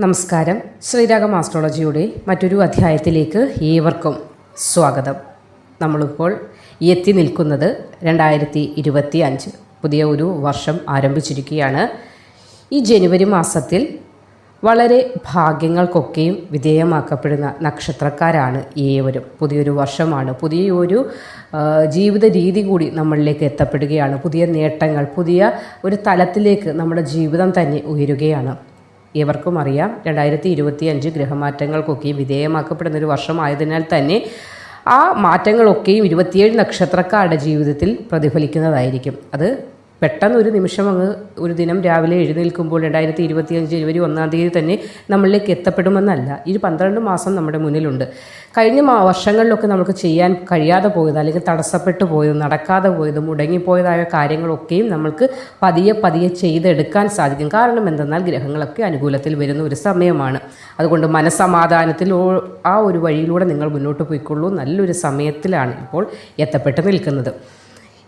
നമസ്കാരം. ശ്രീരാഗം ആസ്ട്രോളജിയുടെ മറ്റൊരു അധ്യായത്തിലേക്ക് ഏവർക്കും സ്വാഗതം. നമ്മളിപ്പോൾ എത്തി നിൽക്കുന്നത് രണ്ടായിരത്തി ഇരുപത്തി അഞ്ച് പുതിയ ഒരു വർഷം ആരംഭിച്ചിരിക്കുകയാണ്. ഈ ജനുവരി മാസത്തിൽ വളരെ ഭാഗ്യങ്ങൾക്കൊക്കെയും വിധേയമാക്കപ്പെടുന്ന നക്ഷത്രക്കാരാണ് ഏവരും. പുതിയൊരു വർഷമാണ്. പുതിയൊരു ജീവിത രീതി കൂടി നമ്മളിലേക്ക് എത്തപ്പെടുകയാണ്. പുതിയ നേട്ടങ്ങൾ പുതിയ ഒരു തലത്തിലേക്ക് നമ്മുടെ ജീവിതം തന്നെ ഉയരുകയാണ്. ഏവർക്കും അറിയാം. രണ്ടായിരത്തി ഇരുപത്തി അഞ്ച് ഗ്രഹമാറ്റങ്ങൾക്കൊക്കെയും വിധേയമാക്കപ്പെടുന്ന ഒരു വർഷമായതിനാൽ തന്നെ ആ മാറ്റങ്ങളൊക്കെയും ഇരുപത്തിയേഴ് നക്ഷത്രക്കാരുടെ ജീവിതത്തിൽ പ്രതിഫലിക്കുന്നതായിരിക്കും. അത് പെട്ടെന്ന് ഒരു നിമിഷം അങ്ങ് ഒരു ദിനം രാവിലെ എഴുന്നേൽക്കുമ്പോൾ രണ്ടായിരത്തി ഇരുപത്തിയഞ്ച് ജനുവരി ഒന്നാം തീയതി തന്നെ നമ്മളിലേക്ക് എത്തപ്പെടുമെന്നല്ല. ഈ പന്ത്രണ്ട് മാസം നമ്മുടെ മുന്നിലുണ്ട്. കഴിഞ്ഞ വർഷങ്ങളിലൊക്കെ നമുക്ക് ചെയ്യാൻ കഴിയാതെ പോയത് അല്ലെങ്കിൽ തടസ്സപ്പെട്ടു പോയത് നടക്കാതെ പോയത് മുടങ്ങിപ്പോയതായ കാര്യങ്ങളൊക്കെയും നമ്മൾക്ക് പതിയെ പതിയെ ചെയ്തെടുക്കാൻ സാധിക്കും. കാരണം എന്തെന്നാൽ ഗ്രഹങ്ങളൊക്കെ അനുകൂലത്തിൽ വരുന്ന ഒരു സമയമാണ്. അതുകൊണ്ട് മനസ്സമാധാനത്തിൽ ആ ഒരു വഴിയിലൂടെ നിങ്ങൾ മുന്നോട്ട് പോയിക്കൊള്ളൂ. നല്ലൊരു സമയത്തിലാണ് ഇപ്പോൾ എത്തപ്പെട്ട് നിൽക്കുന്നത്.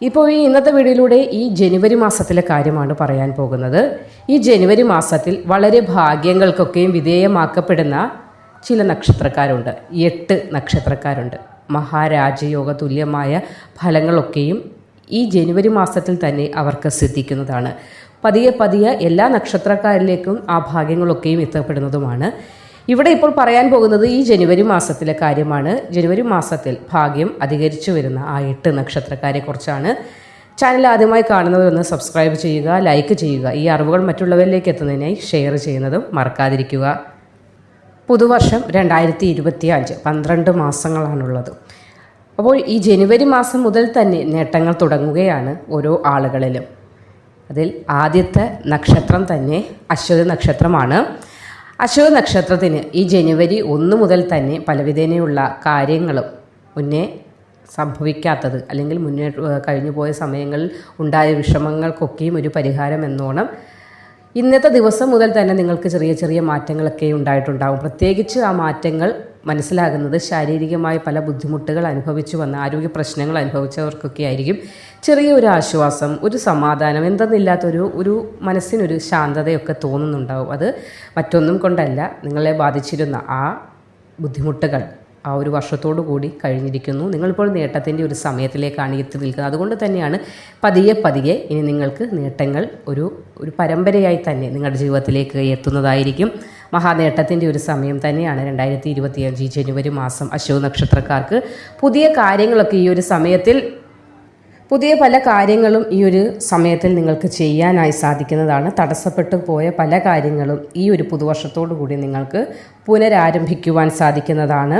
ഇപ്പോൾ ഈ ഇന്നത്തെ വീഡിയോയിലൂടെ ഈ ജനുവരി മാസത്തിലെ കാര്യമാണ് പറയാൻ പോകുന്നത്. ഈ ജനുവരി മാസത്തിൽ വളരെ ഭാഗ്യങ്ങൾക്കൊക്കെയും വിധേയമാക്കപ്പെടുന്ന ചില നക്ഷത്രക്കാരുണ്ട്. എട്ട് നക്ഷത്രക്കാരുണ്ട്. മഹാരാജയോഗ തുല്യമായ ഫലങ്ങളൊക്കെയും ഈ ജനുവരി മാസത്തിൽ തന്നെ അവർക്ക് സിദ്ധിക്കുന്നതാണ്. പതിയെ പതിയെ എല്ലാ നക്ഷത്രക്കാരിലേക്കും ആ ഭാഗ്യങ്ങളൊക്കെയും എത്തപ്പെടുന്നതുമാണ്. ഇവിടെ ഇപ്പോൾ പറയാൻ പോകുന്നത് ഈ ജനുവരി മാസത്തിലെ കാര്യമാണ്. ജനുവരി മാസത്തിൽ ഭാഗ്യം അധികരിച്ചു വരുന്ന ആ എട്ട് നക്ഷത്രക്കാരെ കുറിച്ചാണ് ചാനൽ ആദ്യമായി കാണുന്നവരൊന്ന് സബ്സ്ക്രൈബ് ചെയ്യുക ലൈക്ക് ചെയ്യുക. ഈ അറിവുകൾ മറ്റുള്ളവരിലേക്ക് എത്തുന്നതിനായി ഷെയർ ചെയ്യുന്നതും മറക്കാതിരിക്കുക. പുതുവർഷം രണ്ടായിരത്തി ഇരുപത്തി അഞ്ച് പന്ത്രണ്ട് മാസങ്ങളാണുള്ളത്. അപ്പോൾ ഈ ജനുവരി മാസം മുതൽ തന്നെ നേട്ടങ്ങൾ തുടങ്ങുകയാണ് ഓരോ ആളുകളിലും. അതിൽ ആദ്യത്തെ നക്ഷത്രം തന്നെ അശ്വതി നക്ഷത്രമാണ്. അശ്വതി നക്ഷത്രത്തിന് ഈ ജനുവരി ഒന്ന് മുതൽ തന്നെ പലവിധേനയുള്ള കാര്യങ്ങളും മുന്നേ സംഭവിക്കാത്തത് അല്ലെങ്കിൽ മുന്നേ കഴിഞ്ഞു പോയ സമയങ്ങളിൽ ഉണ്ടായ വിഷമങ്ങൾക്കൊക്കെയും ഒരു പരിഹാരം എന്നോണം ഇന്നത്തെ ദിവസം മുതൽ തന്നെ നിങ്ങൾക്ക് ചെറിയ ചെറിയ മാറ്റങ്ങളൊക്കെ ഉണ്ടായിട്ടുണ്ടാവും. പ്രത്യേകിച്ച് ആ മാറ്റങ്ങൾ മനസ്സിലാകുന്നത് ശാരീരികമായ പല ബുദ്ധിമുട്ടുകൾ അനുഭവിച്ചു വന്ന ആരോഗ്യ പ്രശ്നങ്ങൾ അനുഭവിച്ചവർക്കൊക്കെ ആയിരിക്കും ചെറിയ ഒരു ആശ്വാസം ഒരു സമാധാനം എന്തെന്നില്ലാത്തൊരു ഒരു മനസ്സിനൊരു ശാന്തതയൊക്കെ തോന്നുന്നുണ്ടാവും. അത് മറ്റൊന്നും കൊണ്ടല്ല നിങ്ങളെ ബാധിച്ചിരുന്ന ആ ബുദ്ധിമുട്ടുകൾ ആ ഒരു വർഷത്തോടു കൂടി കഴിഞ്ഞിരിക്കുന്നു. നിങ്ങളിപ്പോൾ നേട്ടത്തിന്റെ ഒരു സമയത്തിലേക്കാണ് എത്തി നിൽക്കുന്നത്. അതുകൊണ്ട് തന്നെയാണ് പതിയെ പതിയെ ഇനി നിങ്ങൾക്ക് നേട്ടങ്ങൾ ഒരു ഒരു പരമ്പരയായി തന്നെ നിങ്ങളുടെ ജീവിതത്തിലേക്ക് എത്തുന്നതായിരിക്കും. മഹാനേട്ടത്തിന്റെ ഒരു സമയം തന്നെയാണ് രണ്ടായിരത്തി ഇരുപത്തിയഞ്ച് ജനുവരി മാസം അശോക നക്ഷത്രക്കാർക്ക് പുതിയ കാര്യങ്ങളൊക്കെ ഈ ഒരു സമയത്തിൽ പുതിയ പല കാര്യങ്ങളും ഈ ഒരു സമയത്തിൽ നിങ്ങൾക്ക് ചെയ്യാനായി സാധിക്കുന്നതാണ്. തടസ്സപ്പെട്ടു പോയ പല കാര്യങ്ങളും ഈ ഒരു പുതുവർഷത്തോടു കൂടി നിങ്ങൾക്ക് പുനരാരംഭിക്കുവാൻ സാധിക്കുന്നതാണ്.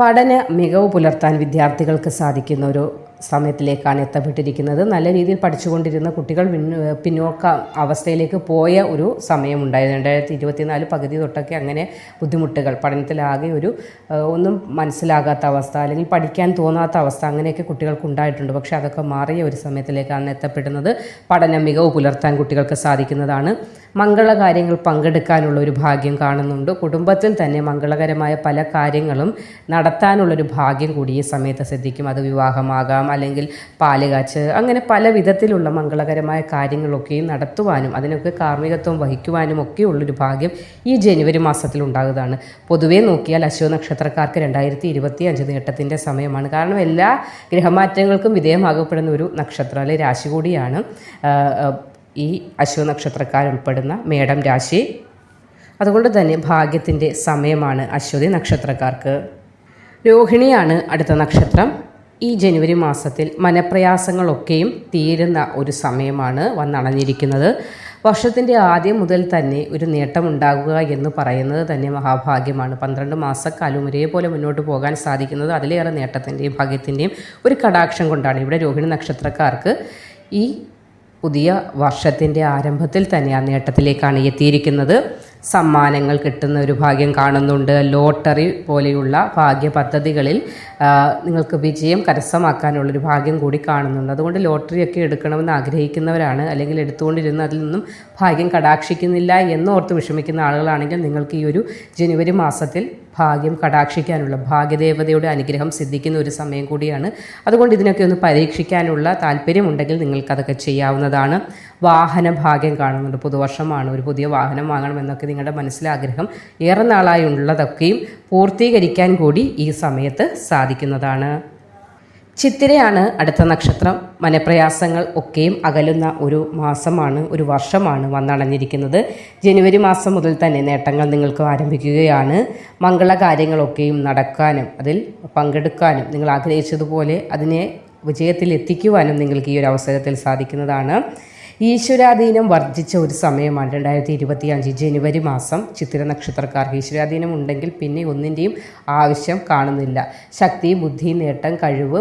പഠന മികവ് പുലർത്താൻ വിദ്യാർത്ഥികൾക്ക് സാധിക്കുന്ന ഒരു സമയത്തിലേക്കാണ് എത്തപ്പെട്ടിരിക്കുന്നത്. നല്ല രീതിയിൽ പഠിച്ചുകൊണ്ടിരുന്ന കുട്ടികൾ പിന്ന- പിന്നോക്ക അവസ്ഥയിലേക്ക് പോയ ഒരു സമയമുണ്ടായിരുന്നു. രണ്ടായിരത്തി ഇരുപത്തിനാല് പകുതി തൊട്ടൊക്കെ അങ്ങനെ ബുദ്ധിമുട്ടുകൾ പഠനത്തിലാകെ ഒരു ഒന്നും മനസ്സിലാകാത്ത അവസ്ഥ അല്ലെങ്കിൽ പഠിക്കാൻ തോന്നാത്ത അവസ്ഥ അങ്ങനെയൊക്കെ കുട്ടികൾക്ക് ഉണ്ടായിട്ടുണ്ട്. പക്ഷേ അതൊക്കെ മാറിയ ഒരു സമയത്തിലേക്കാണ് എത്തപ്പെടുന്നത്. പഠന മികവ് പുലർത്താൻ കുട്ടികൾക്ക് സാധിക്കുന്നതാണ്. മംഗള കാര്യങ്ങൾ പങ്കെടുക്കാനുള്ള ഒരു ഭാഗ്യം കാണുന്നുണ്ട്. കുടുംബത്തിൽ തന്നെ മംഗളകരമായ പല കാര്യങ്ങളും നടത്താനുള്ളൊരു ഭാഗ്യം കൂടി ഈ സമയത്ത് ശ്രദ്ധിക്കും അത് വിവാഹമാകാം. അല്ലെങ്കിൽ പാൽ കാച്ച് അങ്ങനെ പല വിധത്തിലുള്ള മംഗളകരമായ കാര്യങ്ങളൊക്കെയും നടത്തുവാനും അതിനൊക്കെ കാർമ്മികത്വം വഹിക്കുവാനും ഒക്കെയുള്ളൊരു ഭാഗ്യം ഈ ജനുവരി മാസത്തിൽ ഉണ്ടാകുന്നതാണ്. പൊതുവേ നോക്കിയാൽ അശോ നക്ഷത്രക്കാർക്ക് രണ്ടായിരത്തി ഇരുപത്തി അഞ്ച് നേട്ടത്തിന്റെ സമയമാണ്. കാരണം എല്ലാ ഗ്രഹമാറ്റങ്ങൾക്കും വിധേയമാകപ്പെടുന്ന ഒരു നക്ഷത്ര അല്ലെ രാശി കൂടിയാണ്. ഈ അശ്വ നക്ഷത്രക്കാരുൾപ്പെടുന്ന മേടം രാശി. അതുകൊണ്ട് തന്നെ ഭാഗ്യത്തിന്റെ സമയമാണ് അശ്വതി നക്ഷത്രക്കാർക്ക്. രോഹിണിയാണ് അടുത്ത നക്ഷത്രം. ഈ ജനുവരി മാസത്തിൽ മനപ്രയാസങ്ങളൊക്കെയും തീരുന്ന ഒരു സമയമാണ് വന്നണഞ്ഞിരിക്കുന്നത്. വർഷത്തിന്റെ ആദ്യം മുതൽ തന്നെ ഒരു നേട്ടമുണ്ടാകുക എന്ന് പറയുന്നത് തന്നെ മഹാഭാഗ്യമാണ്. പന്ത്രണ്ട് മാസക്കാലം ഒരേപോലെ മുന്നോട്ട് പോകാൻ സാധിക്കുന്നത് അതിലേറെ നേട്ടത്തിന്റെയും ഭാഗ്യത്തിന്റെയും ഒരു കടാക്ഷം കൊണ്ടാണ്. ഇവിടെ രോഹിണി നക്ഷത്രക്കാർക്ക് ഈ പുതിയ വർഷത്തിന്റെ ആരംഭത്തിൽ തന്നെ ആ നേട്ടത്തിലേക്കാണ് എത്തിയിരിക്കുന്നത്. സമ്മാനങ്ങൾ കിട്ടുന്ന ഒരു ഭാഗ്യം കാണുന്നുണ്ട്. ലോട്ടറി പോലെയുള്ള ഭാഗ്യ പദ്ധതികളിൽ നിങ്ങൾക്ക് വിജയം കരസ്ഥമാക്കാനുള്ളൊരു ഭാഗ്യം കൂടി കാണുന്നുണ്ട്. അതുകൊണ്ട് ലോട്ടറിയൊക്കെ എടുക്കണമെന്ന് ആഗ്രഹിക്കുന്നവരാണ് അല്ലെങ്കിൽ എടുത്തുകൊണ്ടിരുന്ന അതിൽ നിന്നും ഭാഗ്യം കടാക്ഷിക്കുന്നില്ല എന്നോർത്ത് വിഷമിക്കുന്ന ആളുകളാണെങ്കിൽ നിങ്ങൾക്ക് ഈ ഒരു ജനുവരി മാസത്തിൽ ഭാഗ്യം കടാക്ഷിക്കാനുള്ള ഭാഗ്യദേവതയുടെ അനുഗ്രഹം സിദ്ധിക്കുന്ന ഒരു സമയം കൂടിയാണ്. അതുകൊണ്ട് ഇതിനൊക്കെ ഒന്ന് പരീക്ഷിക്കാനുള്ള താല്പര്യമുണ്ടെങ്കിൽ നിങ്ങൾക്കതൊക്കെ ചെയ്യാവുന്നതാണ്. വാഹന ഭാഗ്യം കാണുന്നുണ്ട്. പുതുവർഷമാണ് ഒരു പുതിയ വാഹനം വാങ്ങണമെന്നൊക്കെ നിങ്ങളുടെ മനസ്സിലാഗ്രഹം ഏറെ നാളായി ഉള്ളതൊക്കെയും പൂർത്തീകരിക്കാൻ കൂടി ഈ സമയത്ത് സാധിക്കുന്നതാണ്. ചിത്തിരയാണ് അടുത്ത നക്ഷത്രം. മനപ്രയാസങ്ങൾ ഒക്കെയും അകലുന്ന ഒരു മാസമാണ് ഒരു വർഷമാണ് വന്നണഞ്ഞിരിക്കുന്നത് ജനുവരി മാസം മുതൽ തന്നെ നേട്ടങ്ങൾ നിങ്ങൾക്ക് ആരംഭിക്കുകയാണ്. മംഗള മംഗളകാര്യങ്ങളൊക്കെയും നടക്കാനും അതിൽ പങ്കെടുക്കാനും നിങ്ങൾ ആഗ്രഹിച്ചതുപോലെ അതിനെ വിജയത്തിൽ എത്തിക്കുവാനും നിങ്ങൾക്ക് ഈ ഒരു അവസരത്തിൽ സാധിക്കുന്നതാണ്. ഈശ്വരാധീനം വർദ്ധിച്ച ഒരു സമയമാണ് രണ്ടായിരത്തി ഇരുപത്തി അഞ്ച് ജനുവരി മാസം ചിത്തിര നക്ഷത്രക്കാർക്ക് ഈശ്വരാധീനം ഉണ്ടെങ്കിൽ പിന്നെ ഒന്നിന്റെയും ആവശ്യം കാണുന്നില്ല. ശക്തി ബുദ്ധി നേട്ടം കഴിവ്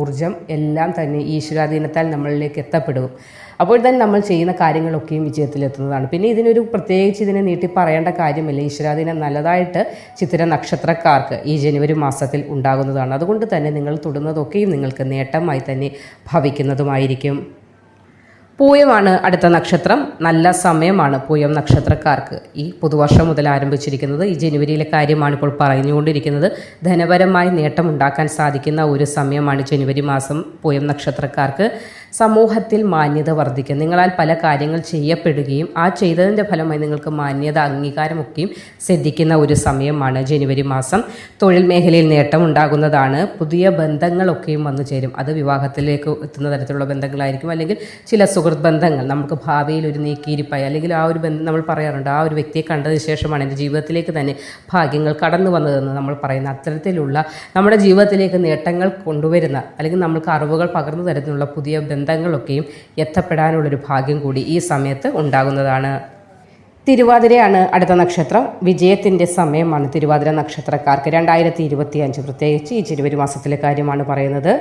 ഊർജം എല്ലാം തന്നെ ഈശ്വരാധീനത്താൽ നമ്മളിലേക്ക് എത്തപ്പെടും. അപ്പോൾ തന്നെ നമ്മൾ ചെയ്യുന്ന കാര്യങ്ങളൊക്കെയും വിജയത്തിലെത്തുന്നതാണ്. പിന്നെ ഇതിനൊരു പ്രത്യേകിച്ച് ഇതിനെ നീട്ടി പറയേണ്ട കാര്യമില്ല. ഈശ്വരാധീനം നല്ലതായിട്ട് ചിത്ര നക്ഷത്രക്കാർക്ക് ഈ ജനുവരി മാസത്തിൽ ഉണ്ടാകുന്നതാണ്. അതുകൊണ്ട് തന്നെ നിങ്ങൾ തൊടുന്നതൊക്കെയും നിങ്ങൾക്ക് നേട്ടമായി തന്നെ ഭവിക്കുന്നതുമായിരിക്കും. പൂയമാണ് അടുത്ത നക്ഷത്രം. നല്ല സമയമാണ് പൂയം നക്ഷത്രക്കാർക്ക്. ഈ പുതുവർഷം മുതൽ ആരംഭിച്ചിരിക്കുന്നത് ഈ ജനുവരിയിലെ കാര്യമാണ് ഇപ്പോൾ പറഞ്ഞുകൊണ്ടിരിക്കുന്നത്. ധനപരമായി നേട്ടമുണ്ടാക്കാൻ സാധിക്കുന്ന ഒരു സമയമാണ് ജനുവരി മാസം പൂയം നക്ഷത്രക്കാർക്ക്. സമൂഹത്തിൽ മാന്യത വർദ്ധിക്കും. നിങ്ങളാൽ പല കാര്യങ്ങൾ ചെയ്യപ്പെടുകയും ആ ചെയ്തതിന്റെ ഫലമായി നിങ്ങൾക്ക് മാന്യത അംഗീകാരമൊക്കെയും സിദ്ധിക്കുന്ന ഒരു സമയമാണ് ജനുവരി മാസം. തൊഴിൽ മേഖലയിൽ നേട്ടമുണ്ടാകുന്നതാണ്. പുതിയ ബന്ധങ്ങളൊക്കെയും വന്നു ചേരും. അത് വിവാഹത്തിലേക്ക് എത്തുന്ന തരത്തിലുള്ള ബന്ധങ്ങളായിരിക്കും. അല്ലെങ്കിൽ ചില സുഹൃത്ത് ബന്ധങ്ങൾ നമുക്ക് ഭാവിയിൽ ഒരു നീക്കിയിരിപ്പായി. അല്ലെങ്കിൽ ആ ഒരു ബന്ധം നമ്മൾ പറയാറുണ്ട്. ആ ഒരു വ്യക്തിയെ കണ്ടതിന് ശേഷമാണ് എന്റെ ജീവിതത്തിലേക്ക് തന്നെ ഭാഗ്യങ്ങൾ കടന്നു വന്നതെന്ന് നമ്മൾ പറയുന്ന അത്തരത്തിലുള്ള നമ്മുടെ ജീവിതത്തിലേക്ക് നേട്ടങ്ങൾ കൊണ്ടുവരുന്ന അല്ലെങ്കിൽ നമ്മൾക്ക് അറിവുകൾ പകർന്നു തരുന്നുള്ള പുതിയ ബന്ധങ്ങളൊക്കെയും എത്തപ്പെടാനുള്ളൊരു ഭാഗ്യം കൂടി ഈ സമയത്ത് ഉണ്ടാകുന്നതാണ്. തിരുവാതിരയാണ് അടുത്ത നക്ഷത്രം. വിജയത്തിന്റെ സമയമാണ് തിരുവാതിര നക്ഷത്രക്കാർക്ക് രണ്ടായിരത്തി ഇരുപത്തി അഞ്ച് പ്രത്യേകിച്ച് ഈ ജനുവരി മാസത്തിലെ കാര്യമാണ് പറയുന്നത്.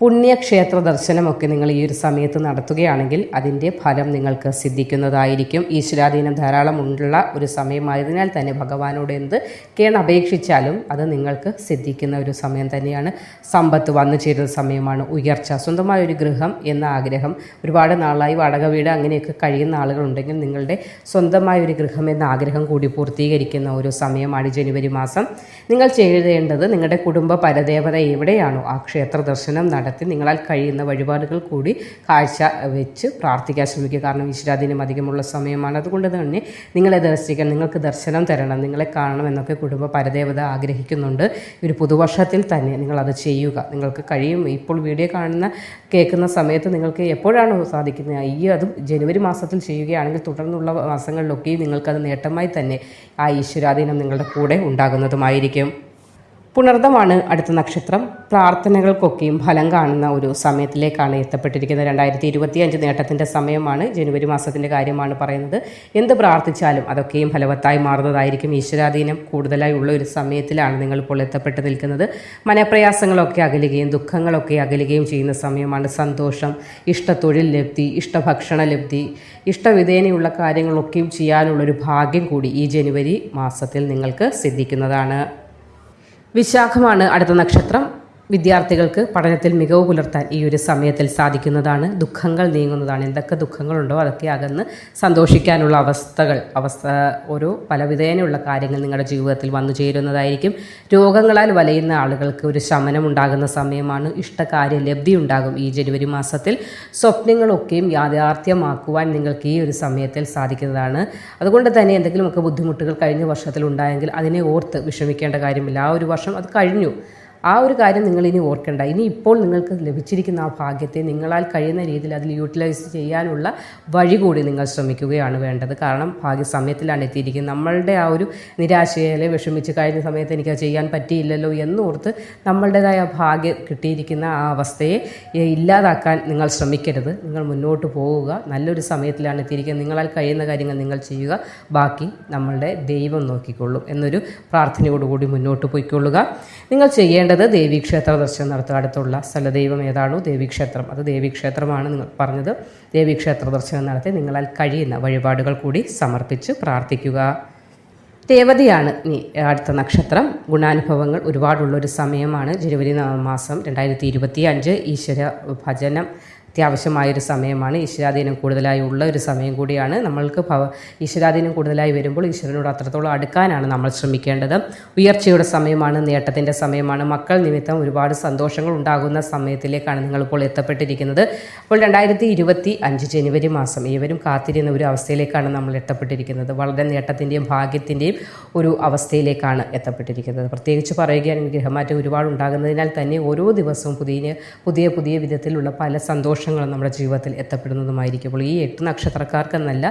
പുണ്യക്ഷേത്ര ദർശനമൊക്കെ നിങ്ങൾ ഈ ഒരു സമയത്ത് നടത്തുകയാണെങ്കിൽ അതിന്റെ ഫലം നിങ്ങൾക്ക് സിദ്ധിക്കുന്നതായിരിക്കും. ഈശ്വരാധീനം ധാരാളം ഉള്ള ഒരു സമയമായതിനാൽ തന്നെ ഭഗവാനോട് എന്ത് കേണ് അപേക്ഷിച്ചാലും അത് നിങ്ങൾക്ക് സിദ്ധിക്കുന്ന ഒരു സമയം തന്നെയാണ്. സമ്പത്ത് വന്നു ചേരുന്ന സമയമാണ് ഉയർച്ച. സ്വന്തമായ ഒരു ഗൃഹം എന്ന ആഗ്രഹം. ഒരുപാട് നാളായി വാടക വീട് അങ്ങനെയൊക്കെ കഴിയുന്ന ആളുകളുണ്ടെങ്കിൽ നിങ്ങളുടെ സ്വന്തമായ ഒരു ഗൃഹം എന്ന ആഗ്രഹം കൂടി പൂർത്തീകരിക്കുന്ന ഒരു സമയമാണ് ജനുവരി മാസം. നിങ്ങൾ ചെയ്യേണ്ടത് നിങ്ങളുടെ കുടുംബ പരദേവത എവിടെയാണോ ആ ക്ഷേത്ര ദർശനം നടത്തി നിങ്ങളാൽ കഴിയുന്ന വഴിപാടുകൾ കൂടി കാഴ്ച വെച്ച് പ്രാർത്ഥിക്കാൻ ശ്രമിക്കുക. കാരണം ഈശ്വരാധീനം അധികമുള്ള സമയമാണ്. അതുകൊണ്ട് തന്നെ നിങ്ങളെ ദർശിക്കാൻ നിങ്ങൾക്ക് ദർശനം തരണം നിങ്ങളെ കാണണം എന്നൊക്കെ കുടുംബ പരദേവത ആഗ്രഹിക്കുന്നുണ്ട്. ഒരു പുതുവർഷത്തിൽ തന്നെ നിങ്ങളത് ചെയ്യുക. നിങ്ങൾക്ക് കഴിയും. ഇപ്പോൾ വീഡിയോ കാണുന്ന കേൾക്കുന്ന സമയത്ത് നിങ്ങൾക്ക് എപ്പോഴാണോ സാധിക്കുന്നത്? ഈ അത് ജനുവരി മാസത്തിൽ ചെയ്യുകയാണെങ്കിൽ തുടർന്നുള്ള മാസങ്ങളിലൊക്കെയും നിങ്ങൾക്കത് നേട്ടമായി തന്നെ ആ ഈശ്വരാധീനം നിങ്ങളുടെ കൂടെ ഉണ്ടാകുന്നതുമായിരിക്കും. പുണർദമാണ് അടുത്ത നക്ഷത്രം. പ്രാർത്ഥനകൾക്കൊക്കെയും ഫലം കാണുന്ന ഒരു സമയത്തിലേക്കാണ് എത്തപ്പെട്ടിരിക്കുന്നത്. രണ്ടായിരത്തി ഇരുപത്തിയഞ്ച് നേട്ടത്തിന്റെ സമയമാണ് ജനുവരി മാസത്തിന്റെ കാര്യമാണ് പറയുന്നത്. എന്ത് പ്രാർത്ഥിച്ചാലും അതൊക്കെയും ഫലവത്തായി മാറുന്നതായിരിക്കും. ഈശ്വരാധീനം കൂടുതലായി ഉള്ള ഒരു സമയത്തിലാണ് നിങ്ങളിപ്പോൾ എത്തപ്പെട്ട് നിൽക്കുന്നത്. മനപ്രയാസങ്ങളൊക്കെ അകലുകയും ദുഃഖങ്ങളൊക്കെ അകലുകയും ചെയ്യുന്ന സമയമാണ് സന്തോഷം ഇഷ്ടത്തൊഴിൽ ലബ്ധി ഇഷ്ടഭക്ഷണ ലബ്ധി ഇഷ്ടവിധേനയുള്ള കാര്യങ്ങളൊക്കെയും ചെയ്യാനുള്ളൊരു ഭാഗ്യം കൂടി ഈ ജനുവരി മാസത്തിൽ നിങ്ങൾക്ക് സിദ്ധിക്കുന്നതാണ്. വിശാഖമാണ് അടുത്ത നക്ഷത്രം. വിദ്യാർത്ഥികൾക്ക് പഠനത്തിൽ മികവ് പുലർത്താൻ ഈ ഒരു സമയത്തിൽ സാധിക്കുന്നതാണ്. ദുഃഖങ്ങൾ നീങ്ങുന്നതാണ്. എന്തൊക്കെ ദുഃഖങ്ങളുണ്ടോ അതൊക്കെ അകന്ന് സന്തോഷിക്കാനുള്ള അവസ്ഥകൾ അവസ്ഥ ഓരോ പലവിധേനയുള്ള കാര്യങ്ങൾ നിങ്ങളുടെ ജീവിതത്തിൽ വന്നു ചേരുന്നതായിരിക്കും. രോഗങ്ങളാൽ വലയുന്ന ആളുകൾക്ക് ഒരു ശമനം ഉണ്ടാകുന്ന സമയമാണ്. ഇഷ്ടകാര്യ ലബ്ധി ഉണ്ടാകും ഈ ജനുവരി മാസത്തിൽ. സ്വപ്നങ്ങളൊക്കെയും യാഥാർത്ഥ്യമാക്കുവാൻ നിങ്ങൾക്ക് ഈ ഒരു സമയത്തിൽ സാധിക്കുന്നതാണ്. അതുകൊണ്ട് തന്നെ എന്തെങ്കിലുമൊക്കെ ബുദ്ധിമുട്ടുകൾ കഴിഞ്ഞ വർഷത്തിൽ ഉണ്ടായെങ്കിൽ അതിനെ ഓർത്ത് വിഷമിക്കേണ്ട കാര്യമില്ല. ആ ഒരു വർഷം അത് കഴിഞ്ഞു. ആ ഒരു കാര്യം നിങ്ങൾ ഇനി ഓർക്കേണ്ട. ഇനി ഇപ്പോൾ നിങ്ങൾക്ക് ലഭിച്ചിരിക്കുന്ന ആ ഭാഗ്യത്തെ നിങ്ങളാൽ കഴിയുന്ന രീതിയിൽ അതിൽ യൂട്ടിലൈസ് ചെയ്യാനുള്ള വഴി കൂടി നിങ്ങൾ ശ്രമിക്കുകയാണ് വേണ്ടത്. കാരണം ഭാഗ്യ സമയത്തിലാണ് എത്തിയിരിക്കുന്നത്. നമ്മളുടെ ആ ഒരു നിരാശയിലെ വിഷമിച്ച് കഴിഞ്ഞ സമയത്ത് എനിക്ക് അത് ചെയ്യാൻ പറ്റിയില്ലല്ലോ എന്നോർത്ത് നമ്മളുടേതായ ഭാഗ്യം കിട്ടിയിരിക്കുന്ന ആ അവസ്ഥയെ ഇല്ലാതാക്കാൻ നിങ്ങൾ ശ്രമിക്കരുത്. നിങ്ങൾ മുന്നോട്ട് പോവുക. നല്ലൊരു സമയത്തിലാണ് എത്തിയിരിക്കുന്നത്. നിങ്ങളാൽ കഴിയുന്ന കാര്യങ്ങൾ നിങ്ങൾ ചെയ്യുക. ബാക്കി നമ്മളുടെ ദൈവം നോക്കിക്കൊള്ളും. എന്നൊരു പ്രാർത്ഥനയോടുകൂടി മുന്നോട്ട് പോയിക്കൊള്ളുക. നിങ്ങൾ ചെയ്യേണ്ടത് ദേവീക്ഷേത്ര ദർശനം നടത്തുക. അടുത്തുള്ള സ്ഥലദൈവം ഏതാണോ ദേവീക്ഷേത്രം. അത് ദേവീക്ഷേത്രമാണ് നിങ്ങൾ പറഞ്ഞത്. ദേവീക്ഷേത്ര ദർശനം നടത്തി നിങ്ങളാൽ കഴിയുന്ന വഴിപാടുകൾ കൂടി സമർപ്പിച്ച് പ്രാർത്ഥിക്കുക. രേവതിയാണ് ഇനി അടുത്ത നക്ഷത്രം. ഗുണാനുഭവങ്ങൾ ഒരുപാടുള്ളൊരു സമയമാണ്. ജനുവരി മാസം രണ്ടായിരത്തി ഇരുപത്തി അഞ്ച് ഈശ്വര ഭജനം. അത്യാവശ്യമായൊരു സമയമാണ്. ഈശ്വരാധീനം കൂടുതലായി ഉള്ള ഒരു സമയം കൂടിയാണ്. നമ്മൾക്ക് ഭവ ഈശ്വരാധീനം കൂടുതലായി വരുമ്പോൾ ഈശ്വരനോട് അത്രത്തോളം അടുക്കാനാണ് നമ്മൾ ശ്രമിക്കേണ്ടത്. ഉയർച്ചയുടെ സമയമാണ് നേട്ടത്തിന്റെ സമയമാണ്. മക്കൾ നിമിത്തം ഒരുപാട് സന്തോഷങ്ങൾ ഉണ്ടാകുന്ന സമയത്തിലേക്കാണ് നിങ്ങളിപ്പോൾ എത്തപ്പെട്ടിരിക്കുന്നത്. അപ്പോൾ രണ്ടായിരത്തി ഇരുപത്തി അഞ്ച് ജനുവരി മാസം ഏവരും കാത്തിരുന്ന ഒരു അവസ്ഥയിലേക്കാണ് നമ്മൾ എത്തപ്പെട്ടിരിക്കുന്നത്. വളരെ നേട്ടത്തിന്റെയും ഭാഗ്യത്തിന്റെയും ഒരു അവസ്ഥയിലേക്കാണ് എത്തപ്പെട്ടിരിക്കുന്നത്. പ്രത്യേകിച്ച് പറയുകയാണെങ്കിൽ ഗ്രഹമാറ്റം ഒരുപാട് ഉണ്ടാകുന്നതിനാൽ തന്നെ ഓരോ ദിവസവും പുതിയ പുതിയ പുതിയ വിധത്തിലുള്ള പല സന്തോഷങ്ങളും നമ്മുടെ ജീവിതത്തിൽ എത്തപ്പെടുന്നതുമായിരിക്കും. അപ്പോൾ ഈ എട്ട് നക്ഷത്രക്കാർക്കെന്നല്ല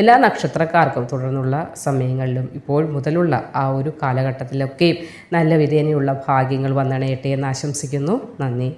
എല്ലാ നക്ഷത്രക്കാർക്കും തുടർന്നുള്ള സമയങ്ങളിലും ഇപ്പോൾ മുതലുള്ള ആ ഒരു കാലഘട്ടത്തിലൊക്കെയും നല്ല വിധേനയുള്ള ഭാഗ്യങ്ങൾ വന്നണയട്ടെ എന്ന് ആശംസിക്കുന്നു. നന്ദി.